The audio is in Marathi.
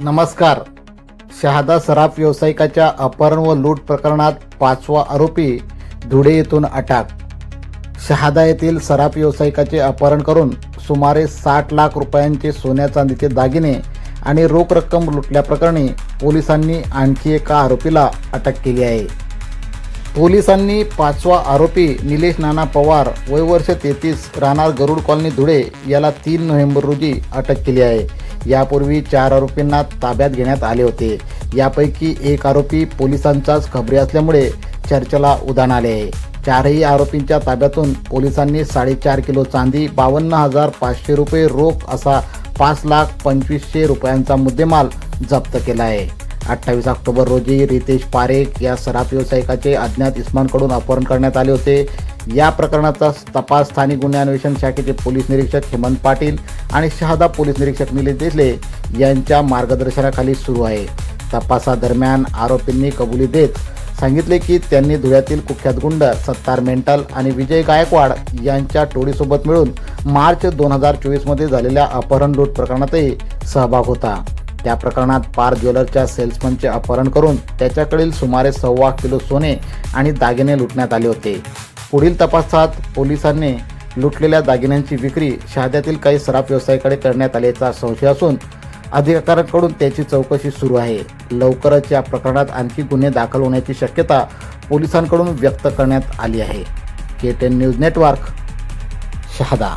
नमस्कार. शहादा सराफ व्यावसायिकाच्या अपहरण व लूट प्रकरणात पाचवा आरोपी धुळे येथून अटक. शहादा येथील सराफ व्यावसायिकाचे अपहरण करून सुमारे साठ लाख रुपयांचे सोन्या चांदीचे दागिने आणि रोख रक्कम लुटल्याप्रकरणी पोलिसांनी आणखी एका आरोपीला अटक केली आहे. पोलिसांनी पाचवा आरोपी निलेश नाना पवार वय वर्ष तेहतीस राहणार गरुड कॉलनी धुळे याला तीन नोव्हेंबर रोजी अटक केली आहे. यापूर्वी चार आरोपींना ताब्यात घेण्यात आले होते. यापैकी एक आरोपी पोलिसांचाच खबरी असल्यामुळे चर्चेला उधाण आले आहे. चारही आरोपींच्या ताब्यातून पोलिसांनी साडेचार किलो चांदी बावन्न हजार पाचशे रुपये रोख असा पाच लाख पंचवीसशे रुपयांचा मुद्देमाल जप्त केला आहे. अठ्ठावीस ऑक्टोबर रोजी रितेश पारेख या सराफ व्यावसायिकाचे अज्ञात इस्मानकडून अपहरण करण्यात आले होते. या प्रकरणाचा तपास स्थानिक गुन्हे अन्वेषण शाखेचे पोलीस निरीक्षक हेमंत पाटील आणि शहादा पोलीस निरीक्षक निलेश देसले यांच्या मार्गदर्शनाखाली सुरू आहे. तपासादरम्यान आरोपींनी कबुली देत सांगितले की त्यांनी धुळ्यातील कुख्यात गुंड सत्तार मेंटल आणि विजय गायकवाड यांच्या टोळीसोबत मिळून मार्च दोन हजार चोवीसमध्ये झालेल्या अपहरण लूट प्रकरणातही सहभाग होता. त्या प्रकरणात पार ज्वेलरच्या सेल्समनचे अपहरण करून त्याच्याकडील सुमारे सव्वा किलो सोने आणि दागिने लुटण्यात आले होते. पुढील तपासात पोलिसांनी लुटलेल्या दागिन्यांची विक्री शहाद्यातील काही सराफ व्यवसायाकडे करण्यात आल्याचा संशय असून अधिकाऱ्यांकडून त्याची चौकशी सुरू आहे. लवकरच या प्रकरणात आणखी गुन्हे दाखल होण्याची शक्यता पोलिसांकडून व्यक्त करण्यात आली आहे. K ten news network Shahada.